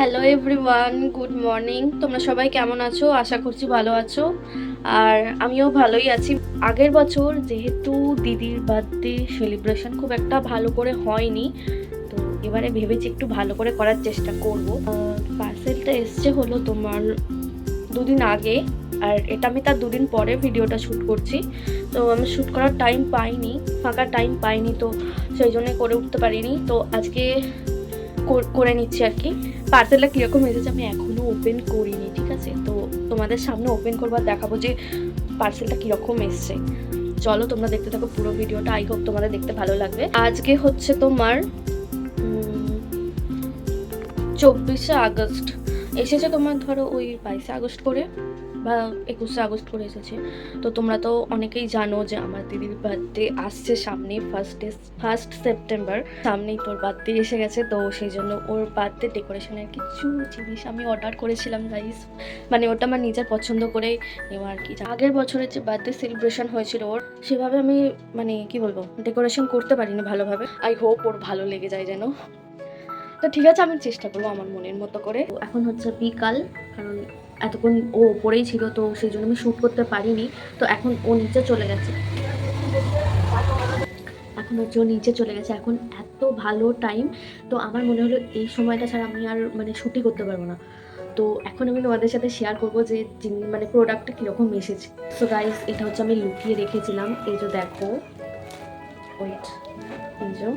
Hello everyone good morning তোমরা সবাই কেমন আছো? আশা করছি ভালো আছো। আর আমিও ভালোই আছি। আগের বছর যেহেতু দিদির বার্থডে সেলিব্রেশন খুব একটা ভালো করে হয়নি, তো এবারে ভেবেছি একটু ভালো করে করার চেষ্টা করব। পার্সেলটা এসছে হলো তোমার দুদিন আগে, আর এটা আমি তার দুদিন পরে ভিডিওটা শ্যুট করছি। তো আমি শ্যুট করার টাইম পাইনি, ফাঁকা টাইম পাইনি, তো সেই জন্যে করে উঠতে পারিনি। তো আজকে কর- নিচ্ছি আর কি। পার্সেলটা কীরকম এসেছে আমি এখনও ওপেন করিনি, ঠিক আছে? তো তোমাদের সামনে ওপেন করবার দেখাবো যে পার্সেলটা কীরকম এসছে। চলো তোমরা দেখতে থাকো পুরো ভিডিওটা আই হোপ তোমাদের দেখতে ভালো লাগবে। আজকে হচ্ছে তোমার চব্বিশে আগস্ট। এসেছে তোমার ধরো ওই বাইশে আগস্ট করে। বা একুশে আগস্ট করে এসেছে। তো তোমরা তো অনেকেই জানো যে আমার দিদির বার্থডে আসছে সামনে ফার্স্ট ফার্স্ট সেপ্টেম্বর সামনেই তোর বার্থডে এসে গেছে, তো সেই জন্য ওর বার্থডে ডেকোরেশনের কিছু জিনিস আমি অর্ডার করেছিলাম গাইস মানে ওটা আমার নিজের পছন্দ করে নেওয়া আর কি। আগের বছরের যে বার্থডে সেলিব্রেশন হয়েছিল ওর, সেভাবে আমি মানে কি বলব ডেকোরেশন করতে পারিনি ভালোভাবে। আই হোপ ওর ভালো লেগে যায় যেন। তো ঠিক আছে, আমি চেষ্টা করব আমার মনের মতো করে। এখন হচ্ছে বিকাল, কারণ এতক্ষণ ও ওপরেই ছিল, তো সেই জন্য আমি শ্যুট করতে পারিনি। তো এখন ও নিচে চলে গেছে। এখন হচ্ছে ও নিচে চলে গেছে। এখন এত ভালো টাইম তো আমার মনে হলো এই সময়টা ছাড়া আমি আর মানে শ্যুটই করতে পারব না। তো এখন আমি তোমাদের সাথে শেয়ার করব যে মানে প্রোডাক্টটা কীরকম এসেছে। সো গাইস এটা হচ্ছে আমি লুকিয়ে রেখেছিলাম। এই যে দেখো ওয়েট এই যে।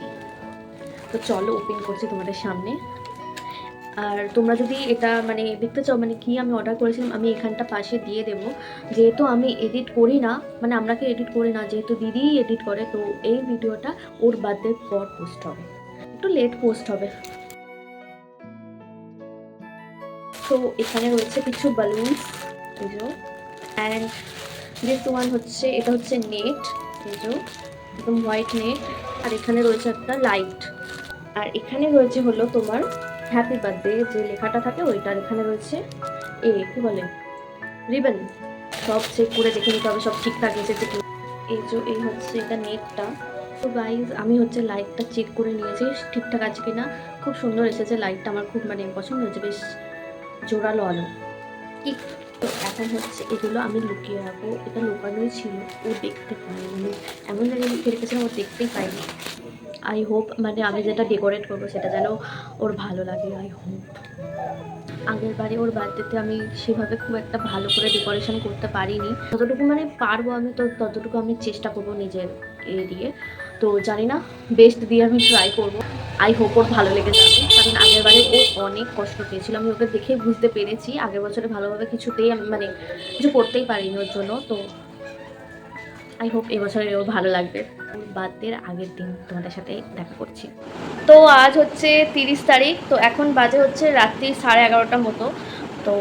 তো চলো ওপেন করছি তোমাদের সামনে। আর তোমরা যদি এটা মানে দেখতে চাও মানে কি আমি অর্ডার করেছিলাম, আমি এখানটা পাশে দিয়ে দেবো। যেহেতু আমি এডিট করি না মানে আমরাকে এডিট করি না, যেহেতু দিদিই এডিট করে, তো এই ভিডিওটা ওর বার্থডের পর পোস্ট হবে। একটু লেট পোস্ট হবে। তো এখানে রয়েছে কিছু বালুনস এই অ্যান্ড দিস ওয়ান হচ্ছে, এটা হচ্ছে নেট এই একদম হোয়াইট নেট আর এখানে রয়েছে একটা লাইট আর এখানে রয়েছে হলো তোমার হ্যাপি বার্থডে যে লেখাটা থাকে ওইটার এখানে রয়েছে। এ, কি বলে? রিবেন সব চেক করে দেখে নিতে হবে, সব ঠিকঠাক এসেছে কি এই যে, এই হচ্ছে এটা নেটটা। তো গাইজ আমি হচ্ছে লাইটটা চেক করে নিয়েছি, ঠিকঠাক আছে কিনা? খুব সুন্দর এসেছে লাইটটা আমার খুব মানে পছন্দ হয়েছে, বেশ জোরালো আলো। কি তো এখন হচ্ছে এগুলো আমি লুকিয়ে রাখব। এটা লুকানোই ছিল, ও দেখতে পায়নি। এমন জায়গায় লুকিয়ে রেখেছিলাম ও দেখতেই পাইনি আই হোপ মানে আমি যেটা ডেকোরেট করব সেটা যেন ওর ভালো লাগে আই হোপ আগের বারে ওর বার্থডেতে আমি সেভাবে খুব একটা ভালো করে ডেকোরেশন করতে পারিনি। যতটুকু মানে পারব আমি, তো ততটুকু আমি চেষ্টা করব নিজের এ দিয়ে। তো জানি না বেস্ট দিয়ে আমি ট্রাই করব। আই হোপ ওর ভালো লেগে যাবে। কারণ আগের বারে ও অনেক কষ্ট পেয়েছিল, আমি ওকে দেখে বুঝতে পেরেছি। আগের বছরে ভালোভাবে কিছুতেই আমি মানে কিছু করতেই পারিনি ওর জন্য, তো আই হোপ এবছরে ও ভালো লাগবে। বার্থডের আগের দিন তোমাদের সাথে দেখা করছি। তো আজ হচ্ছে তিরিশ তারিখ, তো এখন বাজে হচ্ছে রাত্রি সাড়ে এগারোটার মতো। তো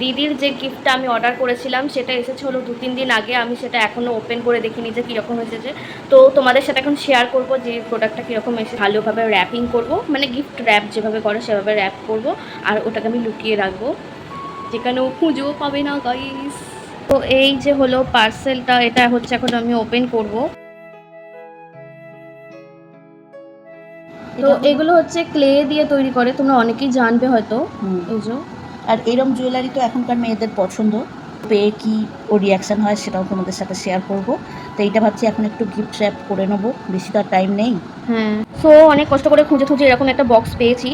দিদির যে গিফটটা আমি অর্ডার করেছিলাম, সেটা এসেছে হলো দু তিন দিন আগে। আমি সেটা এখনও ওপেন করে দেখিনি যে কীরকম এসেছে তো তোমাদের সাথে এখন শেয়ার করব যে প্রোডাক্টটা কীরকম এসে ভালোভাবে র্যাপিং করব। মানে গিফট র্যাপ যেভাবে করে, সেভাবে র্যাপ করব। আর ওটাকে আমি লুকিয়ে রাখব। যেখানে ও খুঁজেও পাবে না গাইস তো এই যে হলো পার্সেলটা এটা হচ্ছে এখন আমি ওপেন করব। তো এগুলো হচ্ছে ক্লে দিয়ে তৈরি করে তোমরা অনেকেই জানবে হয়তো। এই যে। আর এরম জুয়েলারি তো এখনকার মেয়েদের পছন্দ। পেয়ে কি ও রিয়াকশান হয় সেটাও তোমাদের সাথে শেয়ার করব। তো এইটা ভাবছি এখন একটু গিফট র্যাপ করে নেব বেশি তো আর টাইম নেই। হ্যাঁ। সো অনেক কষ্ট করে খুঁজে খুঁজে এরকম একটা বক্স পেয়েছি।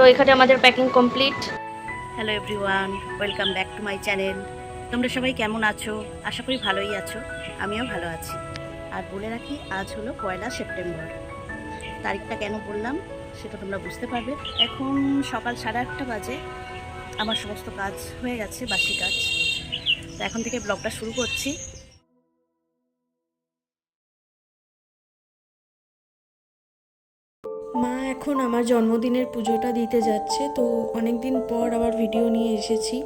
তো এখানে আমাদের packing complete hello everyone welcome back to my channel তোমরা সবাই কেমন আছো? আশা করি ভালোই আছো। আমিও ভালো আছি। আর বলে রাখি, আজ হলো পয়লা সেপ্টেম্বর। তারিখটা কেন বললাম, সেটা তোমরা বুঝতে পারবে। এখন সকাল সাড়ে আটটা বাজে। আমার সমস্ত কাজ হয়ে গেছে, বাসি কাজ। তো এখন থেকে ব্লগটা শুরু করছি। এখন আমার জন্মদিনের পুজোটা দিতে যাচ্ছে তো অনেক দিন পর আবার ভিডিও নিয়ে এসেছি।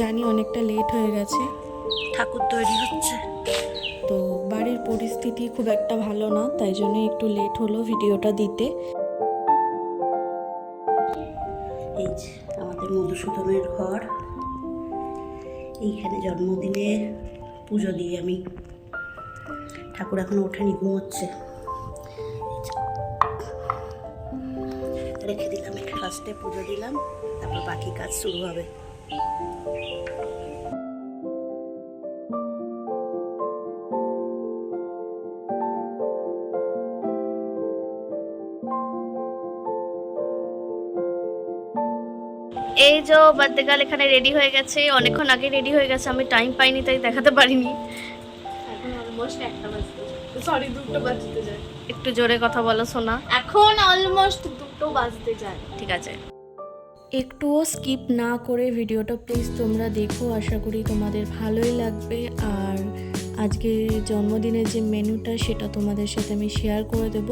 জানি অনেকটা লেট হয়ে গেছে। ঠাকুর তৈরি হচ্ছে। তো বাড়ির পরিস্থিতি খুব একটা ভালো না তাই জন্য একটু লেট হলো ভিডিওটা দিতে। এই যে আমাদের মধুসূদনের ঘর। এইখানে জন্মদিনে পুজো দিই আমি ঠাকুর এখনও ওঠেনি ঘুমোচ্ছে। ফার্স্টে পুজো দিলাম তারপর বাকি কাজ শুরু হবে। এই যে বার্থডে গার্ল এখানে রেডি হয়ে গেছে অনেকক্ষণ আগে রেডি হয়ে গেছে আমি টাইম পাইনি তাই দেখাতে পারিনি। এখন অলমোস্ট একটা বাজতে। সরি দুটো বাজতে যায়। একটু জোরে কথা বলো শোনা এখন অলমোস্ট দুটো বাজতে যায়। ঠিক আছে। একটুও স্কিপ না করে ভিডিওটা প্লিজ তোমরা দেখো আশা করি তোমাদের ভালোই লাগবে। আর আজকে জন্মদিনের যে মেনুটা সেটা তোমাদের সাথে আমি শেয়ার করে দেব।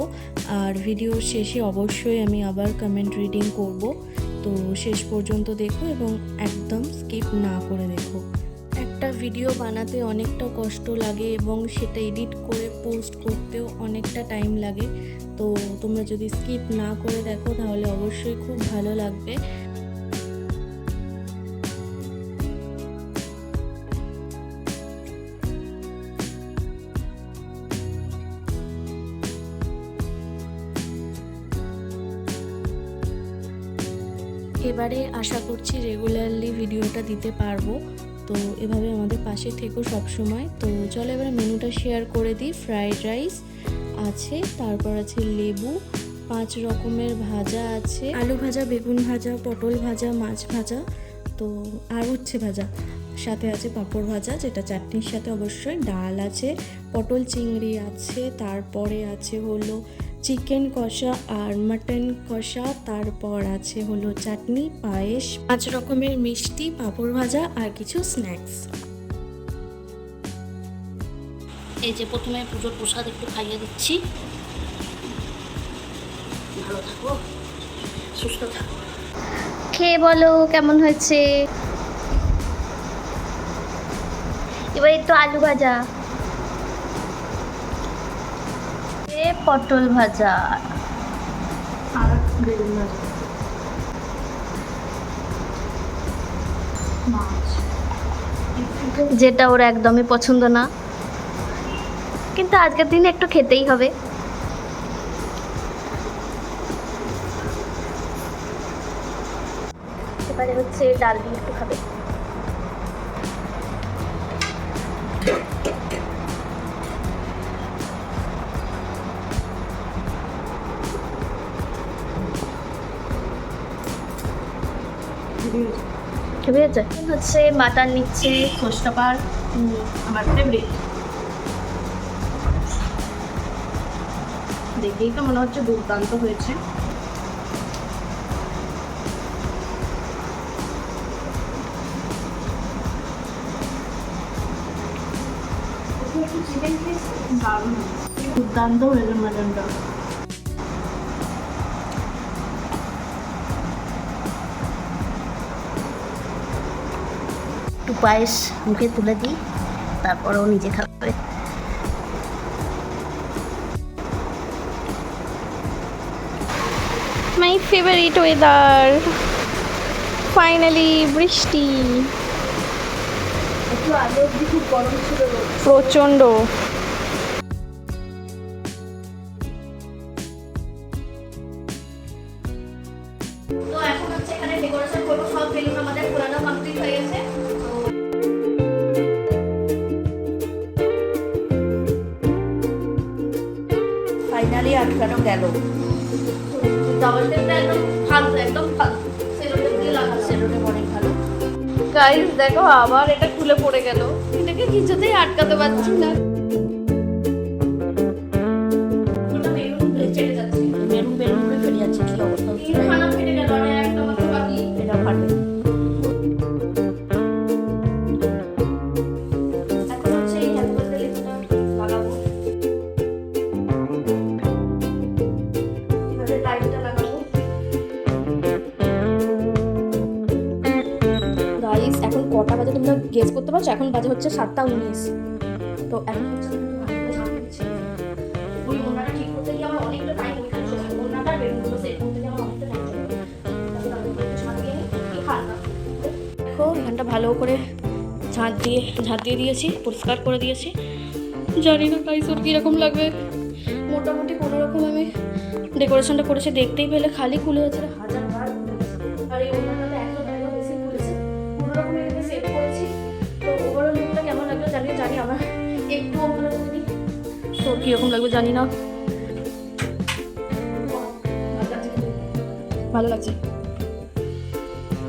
আর ভিডিওর শেষে অবশ্যই আমি আবার কমেন্ট রিডিং করব। তো শেষ পর্যন্ত দেখো এবং একদম স্কিপ না করে দেখো। একটা ভিডিও বানাতে অনেকটা কষ্ট লাগে এবং সেটা এডিট করে পোস্ট করতেও অনেকটা টাইম লাগে। তো তোমরা যদি স্কিপ না করে দেখো, তাহলে অবশ্যই খুব ভালো লাগবে। এবারে আশা করছি রেগুলারলি ভিডিওটা দিতে পারব। তো এভাবে আমাদের পাশে থেকো সব সময় তো চলো এবার মেনুটা শেয়ার করে দিই। ফ্রাইড রাইস আছে, তারপর আছে লেবু, পাঁচ রকমের ভাজা আছে। আলু ভাজা, বেগুন ভাজা, পটল ভাজা, মাছ ভাজা, তো আর উচ্ছে ভাজা। সাথে আছে পাঁপড় ভাজা, যেটা চাটনির সাথে অবশ্যই। ডাল আছে, পটল চিংড়ি আছে, তারপরে আছে হলো চিকেন কষা আর মাটন কষা তারপর আছে হলো চাটনি পায়েস পাঁচ রকমের মিষ্টি পাঁপড় ভাজা আর কিছু স্ন্যাক্স। এই যে প্রথমে পুজোর প্রসাদ একটু খাইয়ে দিচ্ছি। ভালো থাকো সুস্থ থাকো। খেয়ে বলো কেমন হয়েছে? এবার একটু আলু ভাজা। এ পটল ভাজা। আর বেগুন ভাজা মাছ। যেটা ওর একদমই পছন্দ না। কিন্তু আজকের দিনে একটু খেতেই হবে। এবারে হচ্ছে ডাল দিয়ে একটু খাবে। খেয়ে হচ্ছে মাটন নিচ্ছে খোসটাপার আমার ফেভারিট দেখেই তো মনে হচ্ছে দুর্দান্ত হয়েছে। দারুণ। দুর্দান্ত হয়েছে মাটনটা। পায়েস মুখে তুলে দিই তারপরেও নিজে খাবে। মাই ফেভারিট ওয়েদার ফাইনালি বৃষ্টি। একটু আগে অব্দি খুব গরম ছিল। প্রচণ্ড। সেলুনে আটকানো গেল। গাইস দেখো আবার এটা খুলে পড়ে গেল। এটাকে কিছুতেই আটকাতে পারছি না। গেস করতে পারছ? এখন বাজে হচ্ছে সাতটা উনিশ। তো এখন হচ্ছে আমি ভাতটা সামনে দিচ্ছি। ওই ওনাটা ঠিক করতে গিয়ে আমার অনেকটা টাইম ওইখানে চলে যাবে ওনাটা বেলুনগুলো সেট করতে গিয়ে আমার অনেকটা টাইম চলে যাবে তারপর আমি একটু ছাড়িয়ে নিই, কি খারাপ না। দেখো এখানটা ভালো করে ঝাঁট দিয়ে ঝাঁট দিয়ে দিয়েছি পরিষ্কার করে দিয়েছি। জানি না গাইস ওর কীরকম লাগবে। মোটামুটি কোনো রকম আমি ডেকোরেশনটা করেছি দেখতেই পেলে খালি খুলে রে, হাজার কীরকম লাগবে জানি না। ভালো লাগছে।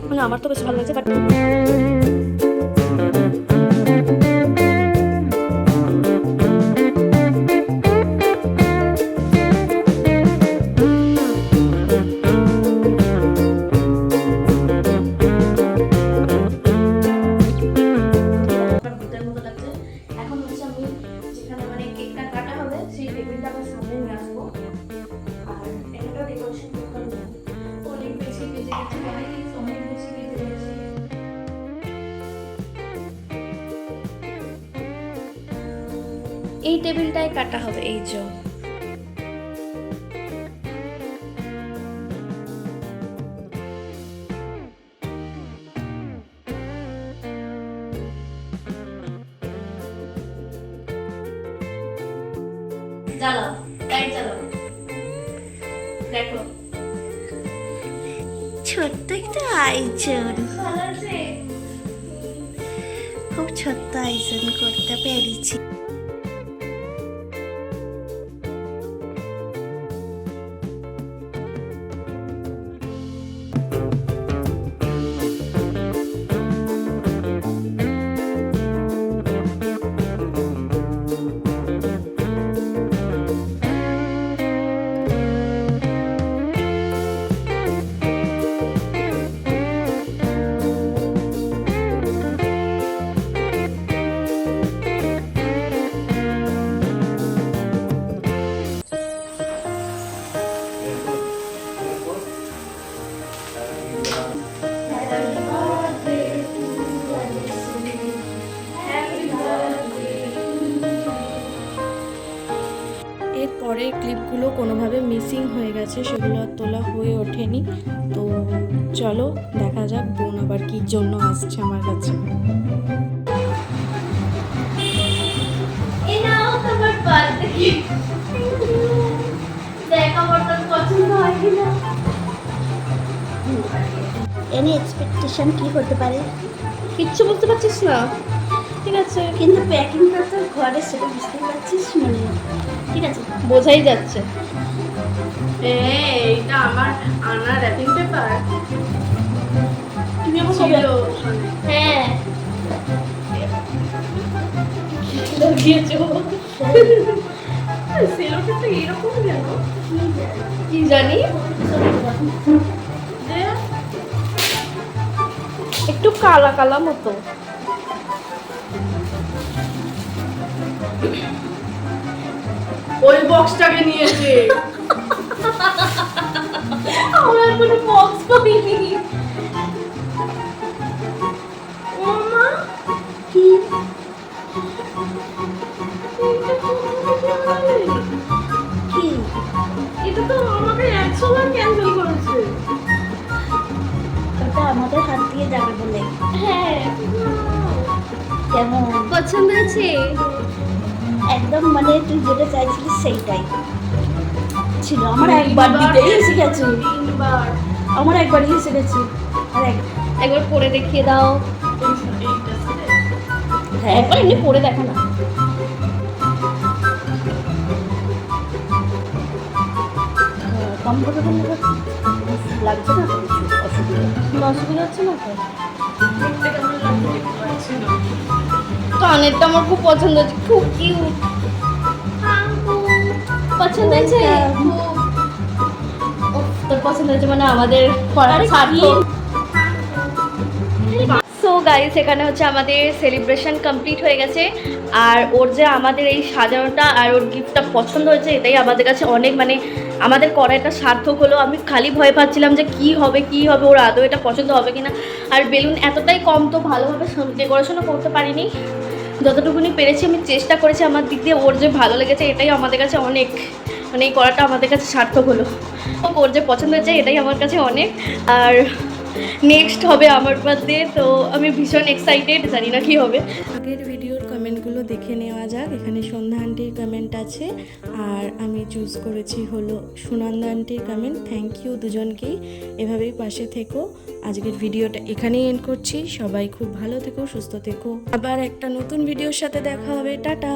মানে আমার তো বেশ ভালো লাগছে বাট এই টেবিলটায় কাটা হবে এই যে জ্বালাও লাইট জ্বালাও। দেখো। ছোট্ট একটা আয়োজন খুব ছোট্ট আয়োজন করতে পেরেছি। যাক বোন আবার কী জন্য আসছে আমার কাছে? এনি এক্সপেকটেশন কি হতে পারে? কিচ্ছু বুঝতে পারছিস না? ঠিক আছে। কিন্তু প্যাকিংটা তো ঘরে সেটা বুঝতে পারছিস মানে ঠিক আছে। বোঝাই যাচ্ছে। এইটা আমার আনা র্যাপিং পেপার হ্যাঁ সেলোটেপটা এরকম কেন কি জানি একটু কালা কালা মতো। ওই বক্সটাকে নিয়েছে। আমরা কোনো বক্স পাইনি। পছন্দ হয়েছে একদম মানে তুই যেটা চাইছিলিস সেইটাই। ছিল আমার একবার দিতেই এসে গেছে। আমার একবারই এসে গেছে। আর একবার পরে দেখিয়ে দাও। হ্যাঁ একবার এমনি পরে দেখো না। কমফোর্টেবল লাগছে না অসুবিধা। অসুবিধা হচ্ছে না তো? কানেরটা আমার খুব পছন্দ হয়েছে খুব কিউট পছন্দ হয়েছে? তোর পছন্দ হয়েছে মানে আমাদের করার সার্থক সো গাইস এখানে হচ্ছে আমাদের সেলিব্রেশন কমপ্লিট হয়ে গেছে। আর ওর যে আমাদের এই সাজানোটা আর ওর গিফটটা পছন্দ হয়েছে এটাই আমাদের কাছে অনেক মানে আমাদের করা এটা সার্থক হলো। আমি খালি ভয় পাচ্ছিলাম যে কি হবে কি হবে ওর আদৌ এটা পছন্দ হবে কিনা। আর বেলুন এতটাই কম তো ভালোভাবে ডেকোরেশনও করতে পারিনি। যতটুকুনি পেরেছি, আমি চেষ্টা করেছি আমার দিক দিয়ে ওর যে ভালো লেগেছে, এটাই আমাদের কাছে অনেক। মানে এই করাটা আমাদের কাছে সার্থক হলো। ওর যে পছন্দ হয়েছে, এটাই আমার কাছে অনেক। আর নেক্সট হবে আমার বার্থডে তো আমি ভীষণ এক্সাইটেড জানি না কী হবে। আগের ভিডিওর কমেন্টগুলো দেখে নেওয়া যাক। এখানে সন্ধ্যা আন্টির কমেন্ট আছে। আর আমি চুজ করেছি হলো সুনন্দা আন্টির কমেন্ট থ্যাংক ইউ দুজনকেই। এভাবেই পাশে থেকো। আজকের ভিডিওটা এখানেই এন্ড করছি। সবাই খুব ভালো থেকো, সুস্থ থেকো। আবার একটা নতুন ভিডিওর সাথে দেখা হবে। টাটা!